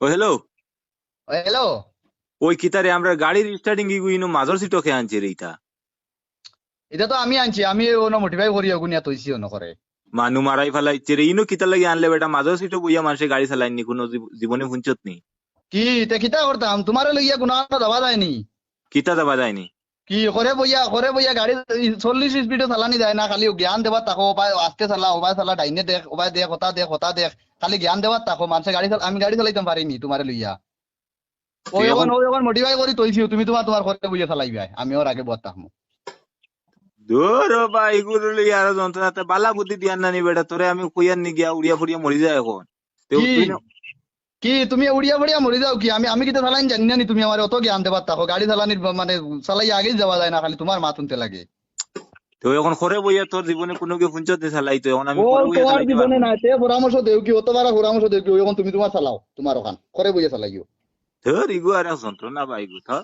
ও hello hello ওই কিতারে আমরা গাড়ির স্টার্টিং ইগুইনো মাজর সিটো খেয়ে আনছে রে এটা তো আমি আনছি আমি ওনো মোটিভাই করি ওগুনিয়া তৈছি অন্য করে। মানু মারাই ফেলাইছে রে ইনো কিতার লাগি আনলে বেটা? মাজর সিটো বইয়া মানুষে গাড়ি চালাইনি কোনো জীব- জীবনে ফুঞ্চত নি। কি তে কিতা করতাম? তোমার লইয়া কোনো দেওয়া যায়নি। কিতা দেবা যায়নি? কি করে বইয়া করে বইয়া গাড়ি চল্লিশ স্পিডে চালানি যায় না খালি জ্ঞান দেবার তাকো ওপায় আস্তে চালা ওপায় চালা ডাইনে দেখ ওপায় দেখ হতা দেখ হতা দেখ খালি জ্ঞান দেবার তাকো মানুষে গাড়ি আমি গাড়ি চালাইতাম পারিনি তোমারে লইয়া ও তুই এখন এখন- ও এখন মোটিফাই করি তৈছিও তুমি তোমার তোমার করে বইয়া চালাইবাই আমি ওর আগে বতাম দূর এগুলো লইয়া আরও যন্ত্রণাতে বালা বুদ্ধি দিয়ান নানি বেটা তোরে আমি কইয়ার নি গিয়া উড়িয়া ফুড়িয়া মরি যায় এখন। কি তুমি উড়িয়া বড়িয়া মরি যাও কি? আমি আমি কিন্তু চালাইন জানি না নি? তুমি আমার অত জ্ঞান দেবার থাকো গাড়ি চালানির মানে চালাই আগেই যাওয়া যায় না খালি তোমার মা শুনতে লাগে। তো এখন করে বইয়া তোর জীবনে কোনো কি ফুঞ্চত নি চালাই তো এখন আমি তোমার জীবনে না তে পরামর্শ দেও কি? অতবার পরামর্শ দেও কি? এখন তুমি তোমার চালাও তোমার ওখান। করে বইয়া চালাইও। ধর ইগু আর যন্ত্রণা বা ইগু ধর।